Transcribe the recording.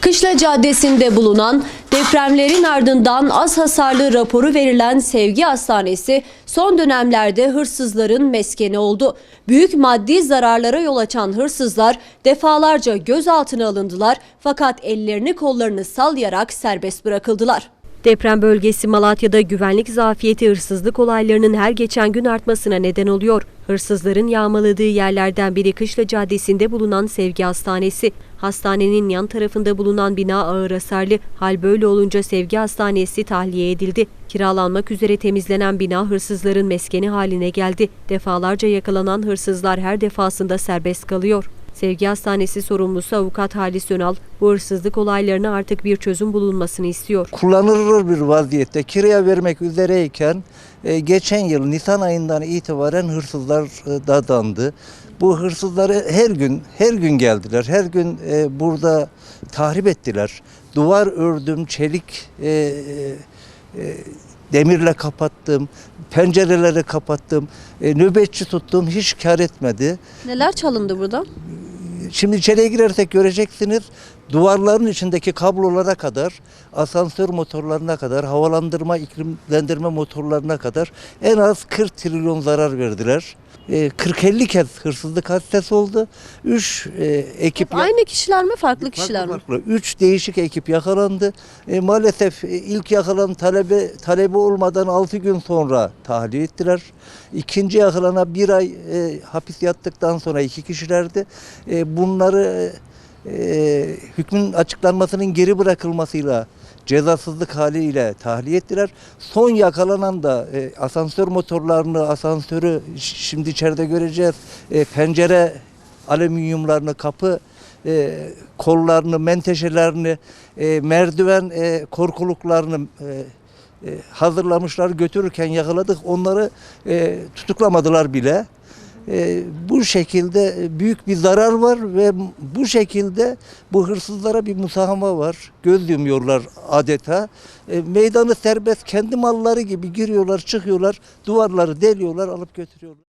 Kışla Caddesi'nde bulunan depremlerin ardından az hasarlı raporu verilen Sevgi Hastanesi son dönemlerde hırsızların meskeni oldu. Büyük maddi zararlara yol açan hırsızlar defalarca gözaltına alındılar fakat ellerini kollarını sallayarak serbest bırakıldılar. Deprem bölgesi Malatya'da güvenlik zafiyeti hırsızlık olaylarının her geçen gün artmasına neden oluyor. Hırsızların yağmaladığı yerlerden biri Kışla Caddesi'nde bulunan Sevgi Hastanesi. Hastanenin yan tarafında bulunan bina ağır hasarlı. Hal böyle olunca Sevgi Hastanesi tahliye edildi. Kiralanmak üzere temizlenen bina hırsızların meskeni haline geldi. Defalarca yakalanan hırsızlar her defasında serbest kalıyor. Sevgi Hastanesi sorumlusu avukat Halis Önal, bu hırsızlık olaylarına artık bir çözüm bulunmasını istiyor. kullanılır bir vaziyette kiraya vermek üzereyken e, geçen yıl Nisan ayından itibaren hırsızlar e, dadandı. Bu hırsızları her gün her gün geldiler. Her gün e, burada tahrip ettiler. Duvar ördüm, çelik e, e, e, demirle kapattım, pencereleri kapattım, e, nöbetçi tuttum hiç kar etmedi. Neler çalındı burada? Şimdi içeriye girersek göreceksiniz duvarların içindeki kablolara kadar, asansör motorlarına kadar, havalandırma, iklimlendirme motorlarına kadar en az 40 trilyon zarar verdiler. E, 40-50 kez hırsızlık hadisesi oldu. 3 ekip Aynı kişiler mi farklı kişiler mi? farklı. Üç değişik ekip yakalandı. E, maalesef e, ilk yakalanan talebe talebi olmadan 6 gün sonra tahliye ettiler. İkinci yakalana bir ay e, hapis yattıktan sonra iki kişilerdi. E, bunları e, hükmün açıklanmasının geri bırakılmasıyla cezasızlık haliyle tahliye ettiler. Son yakalanan da e, asansör motorlarını, asansörü şimdi içeride göreceğiz. E, pencere alüminyumlarını, kapı e, kollarını, menteşelerini, e, merdiven e, korkuluklarını e, e, hazırlamışlar götürürken yakaladık. Onları e, tutuklamadılar bile. E, bu şekilde e, büyük bir zarar var ve bu şekilde bu hırsızlara bir musahama var. Göz yumuyorlar adeta. E, meydanı serbest kendi malları gibi giriyorlar, çıkıyorlar, duvarları deliyorlar, alıp götürüyorlar.